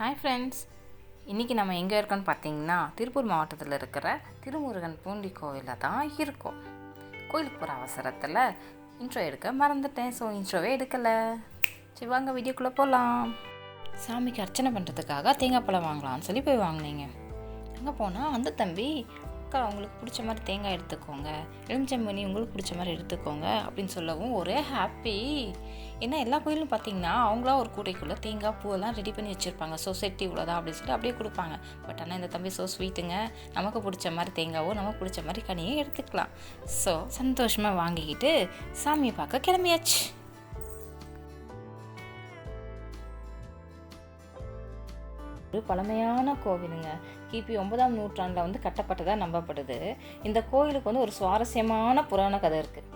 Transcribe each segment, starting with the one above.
Hi friends இன்றைக்கி நம்ம எங்கே இருக்கோம்னு பார்த்தீங்கன்னா திருப்பூர் மாவட்டத்தில் இருக்கிற திருமுருகன் பூண்டி கோவிலில் தான் இருக்கோம். கோயிலுக்கு போகிற அவசரத்தில் இன்ட்ரோ எடுக்க மறந்துட்டேன். ஸோ இன்ட்ரோவே எடுக்கலை. சரி வாங்க வீடியோக்குள்ளே போகலாம் சாமிக்கு அர்ச்சனை பண்ணுறதுக்காக தேங்காய் பழம் வாங்கலாம்னு சொல்லி போய் வாங்கினீங்க. அங்கே போனால் அந்த தம்பி அக்கா உங்களுக்கு பிடிச்ச மாதிரி தேங்காய் எடுத்துக்கோங்க. எலுமிச்சம்பனி உங்களுக்கு பிடிச்ச மாதிரி எடுத்துக்கோங்க அப்படின்னு சொல்லவும் ஒரே ஹாப்பி ஏன்னா எல்லா கோயிலும் பார்த்தீங்கன்னா அவங்களா ஒரு கூடைக்குள்ளே தேங்காய் பூவெல்லாம் ரெடி பண்ணி வச்சுருப்பாங்க. ஸோ செட்டி இவ்வளோதான் அப்படின்னு சொல்லி அப்படியே கொடுப்பாங்க. பட் ஆனால் இந்த தம்பி ஸோ ஸ்வீட்டுங்க நமக்கு பிடிச்ச மாதிரி தேங்காவோ நமக்கு பிடிச்ச மாதிரி கனியும் எடுத்துக்கலாம். ஸோ சந்தோஷமாக வாங்கிக்கிட்டு சாமியை பார்க்க கிளம்பியாச்சு. ஒரு பழமையான கோவிலுங்க. கிபி ஒன்பதாம் நூற்றாண்டில் வந்து கட்டப்பட்டதாக நம்பப்படுது. இந்த கோயிலுக்கு வந்து ஒரு சுவாரஸ்யமான புராண கதை இருக்குது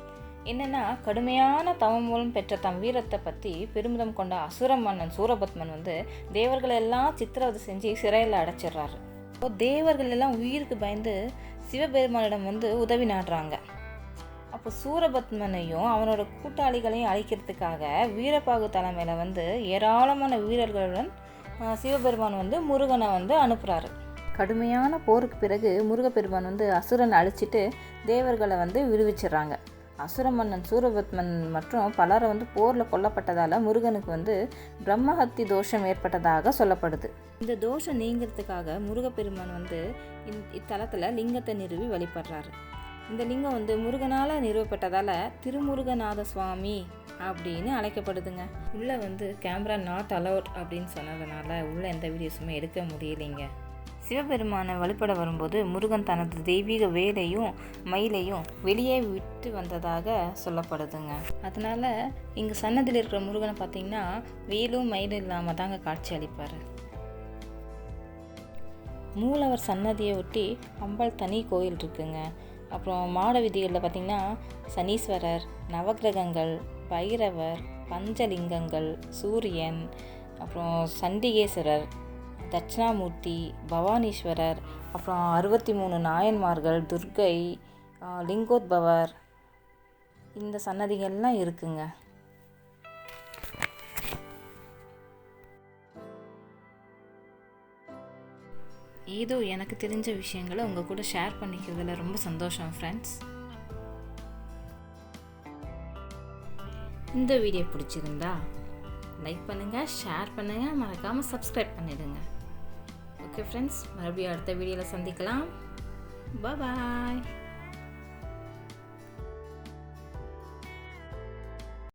என்னென்னா கடுமையான தவம் மூலம் பெற்ற தம் வீரத்தை பற்றி பெருமிதம் கொண்ட அசுர மன்னன் சூரபத்மன் வந்து தேவர்களை எல்லாம் சித்திரவதை செஞ்சு சிறையில் அடைச்சிடுறாரு. இப்போ தேவர்கள் எல்லாம் உயிருக்கு பயந்து சிவபெருமானிடம் வந்து உதவி நாடுறாங்க. அப்போ சூரபத்மனையும் அவனோட கூட்டாளிகளையும் அழிக்கிறதுக்காக வீரபாகு தலைமையில் வந்து ஏராளமான வீரர்களுடன் சிவபெருமான் வந்து முருகனை வந்து அனுப்புகிறாரு கடுமையான போருக்கு பிறகு முருகப்பெருமான் வந்து அசுரன் அழிச்சிட்டு தேவர்களை வந்து விடுவிச்சிடுறாங்க. அசுர மன்னன் சூரபத்மன் மற்றும் பலரை வந்து போரில் கொல்லப்பட்டதால் முருகனுக்கு வந்து பிரம்மஹத்தி தோஷம் ஏற்பட்டதாக சொல்லப்படுது. இந்த தோஷம் நீங்கிறதுக்காக முருகப்பெருமான் வந்து இத்தலத்தில் லிங்கத்தை நிறுவி வழிபடுறாரு. இந்த லிங்கம் வந்து முருகனால் நிறுவப்பட்டதால் திருமுருகநாத சுவாமி அப்படின்னு அழைக்கப்படுதுங்க. உள்ளே வந்து கேமரா நாட் அலவுட் அப்படின்னு சொன்னதுனால உள்ளே எந்த வீடியோஸுமே எடுக்க முடியலைங்க. சிவபெருமானை வழிபட வரும்போது முருகன் தனது தெய்வீக வேலையும் மயிலையும் வெளியே விட்டு வந்ததாக சொல்லப்படுதுங்க. அதனால் இங்கே சன்னதியில் இருக்கிற முருகனை பார்த்தீங்கன்னா வேலும் மயிலும் இல்லாமல் தாங்க காட்சி அளிப்பார். மூலவர் சன்னதியை ஒட்டி அம்பாள் தனி கோயில் இருக்குங்க. அப்புறம் மாட விதிகளில் பார்த்திங்கன்னா சனீஸ்வரர் நவக்கிரகங்கள் பைரவர் பஞ்சலிங்கங்கள் சூரியன் அப்புறம் சண்டிகேஸ்வரர் தட்சிணாமூர்த்தி பவானீஸ்வரர் அப்புறம் அறுபத்தி மூணு நாயன்மார்கள் துர்க்கை லிங்கோத்பவர் இந்த சன்னதிகள்லாம் இருக்குங்க. ஏதோ எனக்கு தெரிஞ்ச விஷயங்களை உங்கள் கூட ஷேர் பண்ணிக்கிறதுல ரொம்ப சந்தோஷம் ஃப்ரெண்ட்ஸ் இந்த வீடியோ பிடிச்சிருந்தா லைக் பண்ணுங்கள் ஷேர் பண்ணுங்கள் மறக்காமல் சப்ஸ்கிரைப் பண்ணிடுங்க. ஓகே ஃப்ரெண்ட்ஸ் மறுபடியும் அடுத்த வீடியோவில் சந்திக்கலாம். பாய்